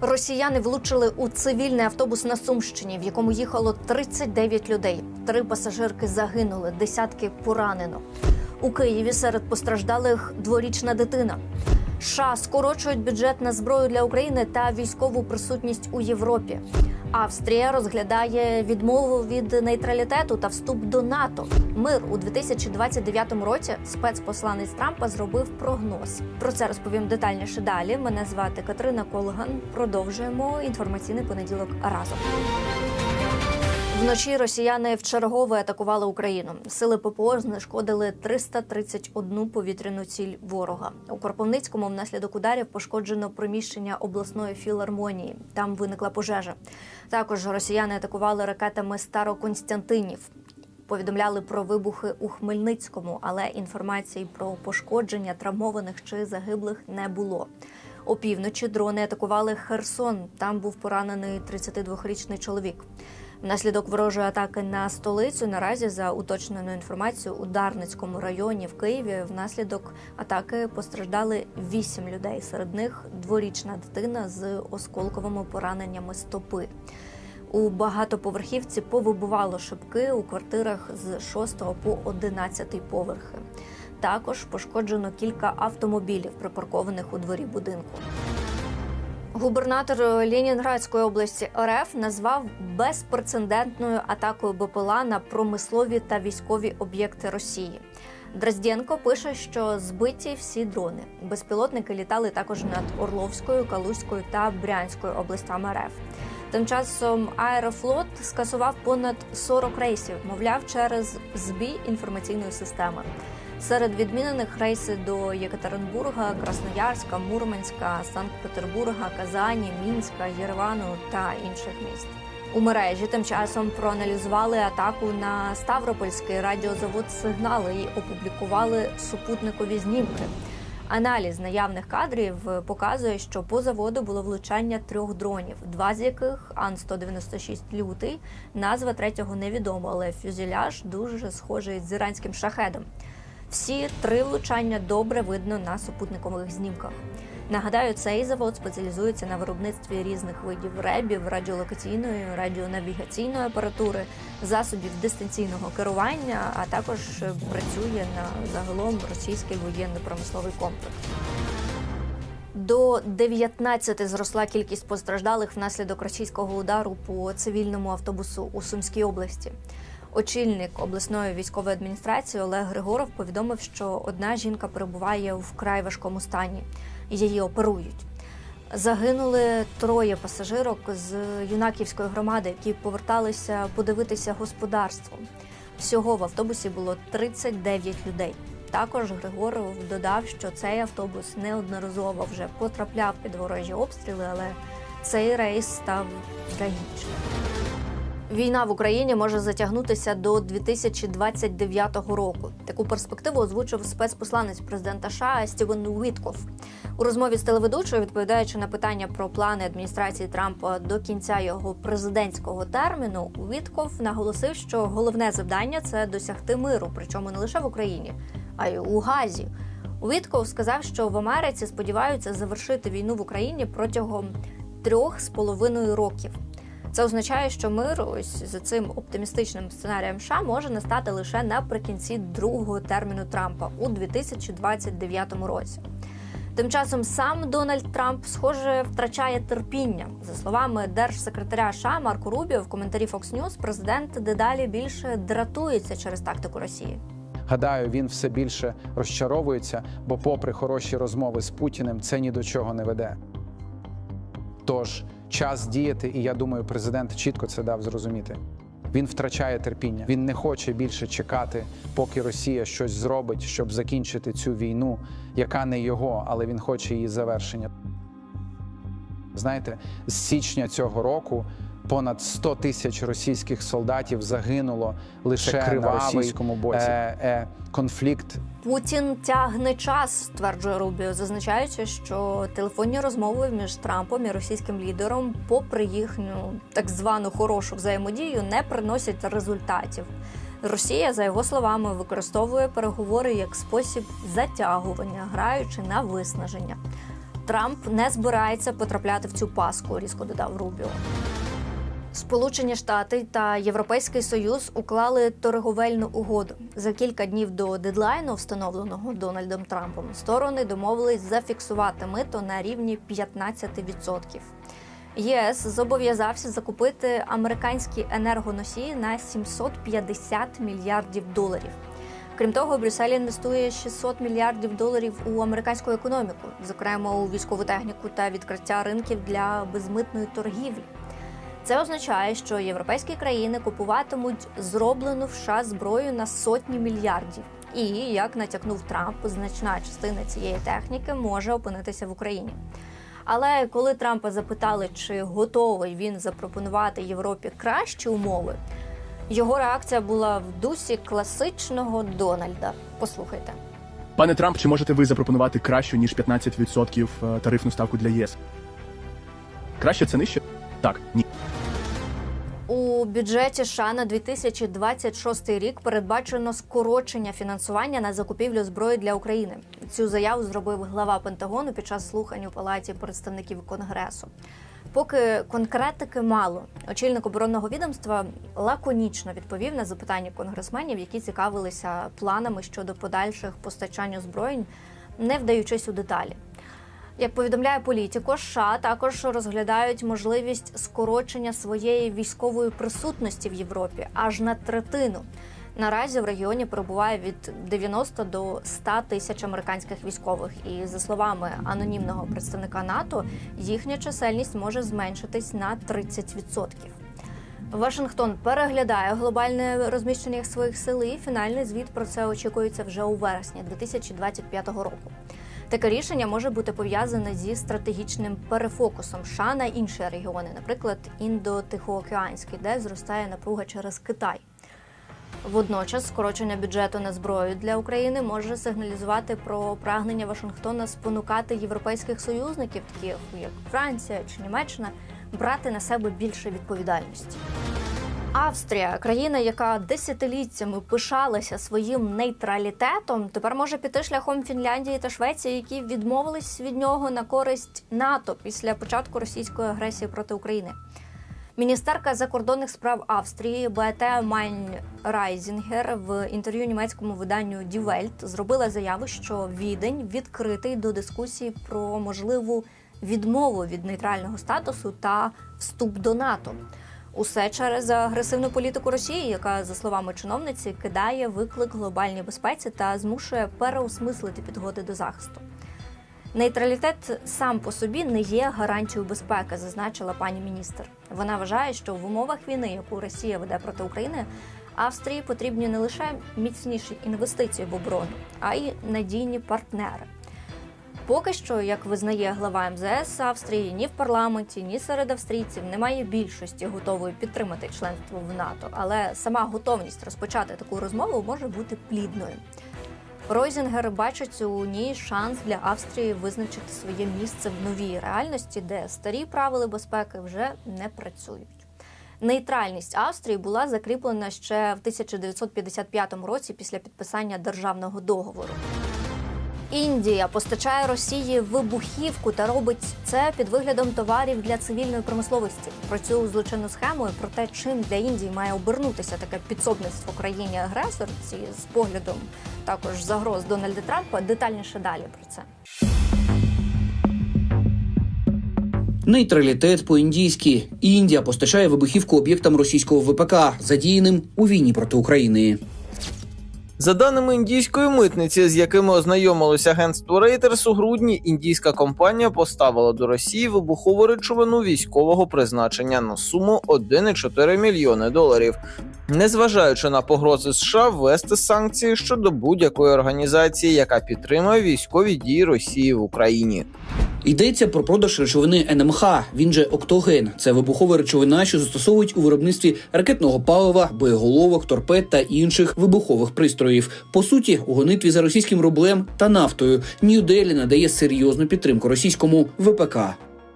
Росіяни влучили у цивільний автобус на Сумщині, в якому їхало 39 людей. Три пасажирки загинули, десятки поранено. У Києві серед постраждалих дворічна дитина. США скорочують бюджет на зброю для України та військову присутність у Європі. Австрія розглядає відмову від нейтралітету та вступ до НАТО. Мир у 2029 році спецпосланець Трампа зробив прогноз. Про це розповім детальніше далі. Мене звати Катерина Колган. Продовжуємо інформаційний понеділок разом. Вночі росіяни вчергове атакували Україну. Сили ППО знешкодили 331 повітряну ціль ворога. У Кропивницькому внаслідок ударів пошкоджено приміщення обласної філармонії. Там виникла пожежа. Також росіяни атакували ракетами Староконстянтинів. Повідомляли про вибухи у Хмельницькому, але інформації про пошкодження травмованих чи загиблих не було. Опівночі дрони атакували Херсон. Там був поранений 32-річний чоловік. Внаслідок ворожої атаки на столицю наразі за уточненою інформацією у Дарницькому районі в Києві внаслідок атаки постраждали вісім людей. Серед них дворічна дитина з осколковими пораненнями стопи. У багатоповерхівці повибувало шибки у квартирах з 6 по 11 поверхи. Також пошкоджено кілька автомобілів, припаркованих у дворі будинку. Губернатор Ленінградської області РФ назвав безпрецедентною атакою БПЛА на промислові та військові об'єкти Росії. Дрозденко пише, що збиті всі дрони. Безпілотники літали також над Орловською, Калузькою та Брянською областями РФ. Тим часом Аерофлот скасував понад 40 рейсів, мовляв, через збій інформаційної системи. Серед відмінених рейси до Єкатеринбурга, Красноярська, Мурманська, Санкт-Петербурга, Казані, Мінська, Єревану та інших міст. У мережі тим часом проаналізували атаку на Ставропольський радіозавод Сигнали і опублікували супутникові знімки. Аналіз наявних кадрів показує, що по заводу було влучання трьох дронів, два з яких Ан-196 лютий, назва третього невідома, але фюзеляж дуже схожий з іранським шахедом. Всі три влучання добре видно на супутникових знімках. Нагадаю, цей завод спеціалізується на виробництві різних видів ребів, радіолокаційної, радіонавігаційної апаратури, засобів дистанційного керування, а також працює на загалом російський воєнно-промисловий комплекс. До 19 зросла кількість постраждалих внаслідок російського удару по цивільному автобусу у Сумській області. Очільник обласної військової адміністрації Олег Григоров повідомив, що одна жінка перебуває в вкрай важкому стані. Її оперують. Загинули троє пасажирок з юнаківської громади, які поверталися подивитися господарство. Всього в автобусі було 39 людей. Також Григоров додав, що цей автобус неодноразово вже потрапляв під ворожі обстріли, але цей рейс став трагічним. Війна в Україні може затягнутися до 2029 року. Таку перспективу озвучив спецпосланець президента США Стівен Уітков. У розмові з телеведучою, відповідаючи на питання про плани адміністрації Трампа до кінця його президентського терміну, Уітков наголосив, що головне завдання це досягти миру, причому не лише в Україні, а й у Газі. Уітков сказав, що в Америці сподіваються завершити війну в Україні протягом трьох з половиною років. Це означає, що мир ось за цим оптимістичним сценарієм США може настати лише наприкінці другого терміну Трампа у 2029 році. Тим часом сам Дональд Трамп, схоже, втрачає терпіння. За словами держсекретаря США Марко Рубіо в коментарі Fox News, президент дедалі більше дратується через тактику Росії. Гадаю, він все більше розчаровується, бо, попри хороші розмови з Путіним, це ні до чого не веде. Тож час діяти, і я думаю, президент чітко це дав зрозуміти. Він втрачає терпіння. Він не хоче більше чекати, поки Росія щось зробить, щоб закінчити цю війну, яка не його, але він хоче її завершення. Знаєте, з січня цього року понад 100 тисяч російських солдатів загинуло лише на російському боці. Е, е, конфлікт Путін тягне час, стверджує Рубіо, зазначаючи, що телефонні розмови між Трампом і російським лідером, попри їхню так звану хорошу взаємодію, не приносять результатів. Росія, за його словами, використовує переговори як спосіб затягування, граючи на виснаження. Трамп не збирається потрапляти в цю паску, різко додав Рубіо. Сполучені Штати та Європейський Союз уклали торговельну угоду. За кілька днів до дедлайну, встановленого Дональдом Трампом, сторони домовились зафіксувати мито на рівні 15%. ЄС зобов'язався закупити американські енергоносії на 750 мільярдів доларів. Крім того, Брюссель інвестує 600 мільярдів доларів у американську економіку, зокрема у військову техніку та відкриття ринків для безмитної торгівлі. Це означає, що європейські країни купуватимуть зроблену в США зброю на сотні мільярдів. І як натякнув Трамп, значна частина цієї техніки може опинитися в Україні. Але коли Трампа запитали, чи готовий він запропонувати Європі кращі умови, його реакція була в дусі класичного Дональда. Послухайте. Пане Трамп, чи можете ви запропонувати кращу ніж 15% тарифну ставку для ЄС? Краще це нижче? Так, ні. У бюджеті США на 2026 рік передбачено скорочення фінансування на закупівлю зброї для України. Цю заяву зробив глава Пентагону під час слухань у палаті представників Конгресу. Поки конкретики мало, очільник оборонного відомства лаконічно відповів на запитання конгресменів, які цікавилися планами щодо подальших постачань озброєнь, не вдаючись у деталі. Як повідомляє політико, США також розглядають можливість скорочення своєї військової присутності в Європі аж на третину. Наразі в регіоні перебуває від 90 до 100 тисяч американських військових, і за словами анонімного представника НАТО, їхня чисельність може зменшитись на 30%. Вашингтон переглядає глобальне розміщення своїх сил, і фінальний звіт про це очікується вже у вересні 2025 року. Таке рішення може бути пов'язане зі стратегічним перефокусом США на інші регіони, наприклад, індо-тихоокеанський, де зростає напруга через Китай. Водночас скорочення бюджету на зброю для України може сигналізувати про прагнення Вашингтона спонукати європейських союзників, таких як Франція чи Німеччина, брати на себе більше відповідальності. Австрія, країна, яка десятиліттями пишалася своїм нейтралітетом, тепер може піти шляхом Фінляндії та Швеції, які відмовились від нього на користь НАТО після початку російської агресії проти України. Міністерка закордонних справ Австрії Беате Майн Райзінгер в інтерв'ю німецькому виданню Welt зробила заяву, що відень відкритий до дискусії про можливу відмову від нейтрального статусу та вступ до НАТО. Усе через агресивну політику Росії, яка, за словами чиновниці, кидає виклик глобальній безпеці та змушує переосмислити підгоди до захисту. Нейтралітет сам по собі не є гарантією безпеки, зазначила пані міністр. Вона вважає, що в умовах війни, яку Росія веде проти України, Австрії потрібні не лише міцніші інвестиції в оборону, а й надійні партнери. Поки що, як визнає глава МЗС Австрії, ні в парламенті, ні серед австрійців немає більшості готової підтримати членство в НАТО, але сама готовність розпочати таку розмову може бути плідною. Ройзінгер бачить у ній шанс для Австрії визначити своє місце в новій реальності, де старі правила безпеки вже не працюють. Нейтральність Австрії була закріплена ще в 1955 році після підписання державного договору. Індія постачає Росії вибухівку та робить це під виглядом товарів для цивільної промисловості. Про цю злочинну схему і про те, чим для Індії має обернутися таке підсобництво країні агресорці з поглядом також загроз Дональда Трампа. Детальніше далі про це. Нейтралітет по-індійськи. Індія постачає вибухівку об'єктам російського ВПК, задіяним у війні проти України. За даними індійської митниці, з якими ознайомилося агентство Reuters, у грудні індійська компанія поставила до Росії вибухову речовину військового призначення на суму 1,4 мільйони доларів, незважаючи на погрози США ввести санкції щодо будь-якої організації, яка підтримує військові дії Росії в Україні. Йдеться про продаж речовини НМХ, він же октоген. Це вибухова речовина, що застосовують у виробництві ракетного палива, боєголовок, торпед та інших вибухових пристроїв. По суті, у гонитві за російським рублем та нафтою Нью-Делі надає серйозну підтримку російському ВПК.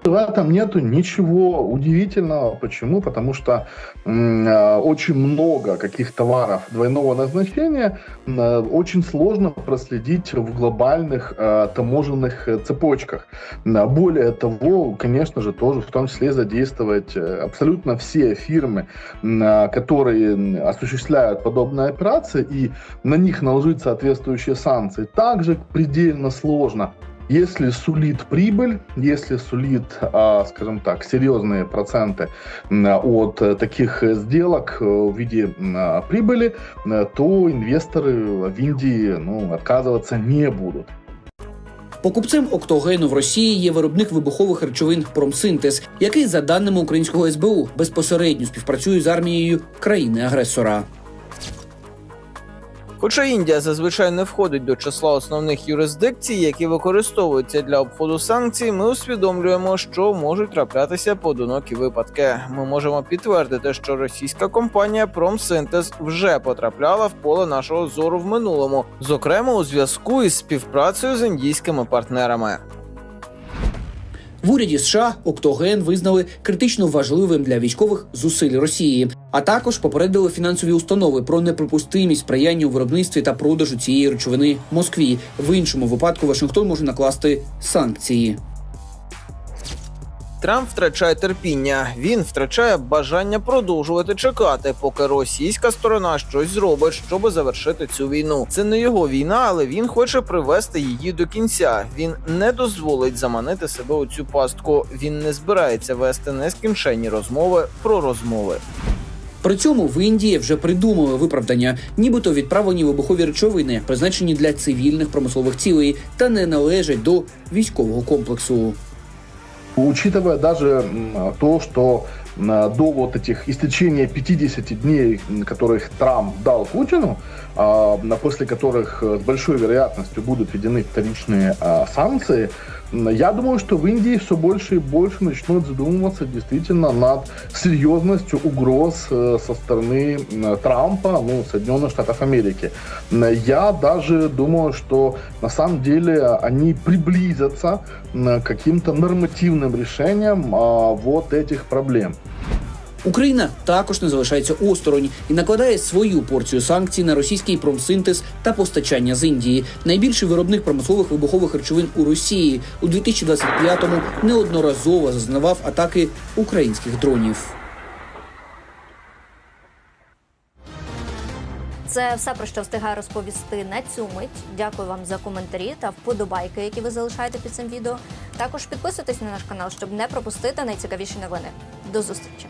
В этом нету ничего удивительного. Почему? Потому что э, очень много каких товаров двойного назначения э, очень сложно проследить в глобальных э, таможенных цепочках. Более того, конечно же, тоже в том числе задействовать абсолютно все фирмы, которые осуществляют подобные операции, и на них наложить соответствующие санкции, также предельно сложно. Если сулит прибыль, если сулит, а, скажем так, серьезные проценты м, от э, таких э, сделок э, в виде м, а, прибыли, э, то инвесторы в Индии ну, отказываться не будут. Покупцем октогену в Росії є виробник вибухових речовин Промсинтез, який, за даними українського СБУ, безпосередньо співпрацює з армією країни-агресора. Хоча Індія зазвичай не входить до числа основних юрисдикцій, які використовуються для обходу санкцій, ми усвідомлюємо, що можуть траплятися поодинокі випадки. Ми можемо підтвердити, що російська компанія Промсинтез вже потрапляла в поле нашого зору в минулому, зокрема у зв'язку із співпрацею з індійськими партнерами. В уряді США октоген визнали критично важливим для військових зусиль Росії, а також попередили фінансові установи про неприпустимість сприяння у виробництві та продажу цієї речовини Москві. В іншому випадку Вашингтон може накласти санкції. Трамп втрачає терпіння. Він втрачає бажання продовжувати чекати, поки російська сторона щось зробить, щоб завершити цю війну. Це не його війна, але він хоче привести її до кінця. Він не дозволить заманити себе у цю пастку. Він не збирається вести нескінченні розмови про розмови. При цьому в Індії вже придумали виправдання, нібито відправлені вибухові речовини, призначені для цивільних промислових цілей, та не належать до військового комплексу. Учитывая даже то, что до вот этих истечения 50 дней, которых Трамп дал Путину, а, после которых э, с большой вероятностью будут введены вторичные а, санкции, я думаю, что в Индии все больше и больше начнут задумываться действительно над серьезностью угроз э, со стороны Трампа, ну, Соединенных Штатов Америки. Я даже думаю, что на самом деле они приблизятся к каким-то нормативным решениям а, вот этих проблем. Україна також не залишається осторонь і накладає свою порцію санкцій на російський промсинтез та постачання з Індії. Найбільший виробник промислових вибухових речовин у Росії у 2025-му неодноразово зазнавав атаки українських дронів. Це все про що встигаю розповісти на цю мить. Дякую вам за коментарі та вподобайки, які ви залишаєте під цим відео. Також підписуйтесь на наш канал, щоб не пропустити найцікавіші новини. До зустрічі!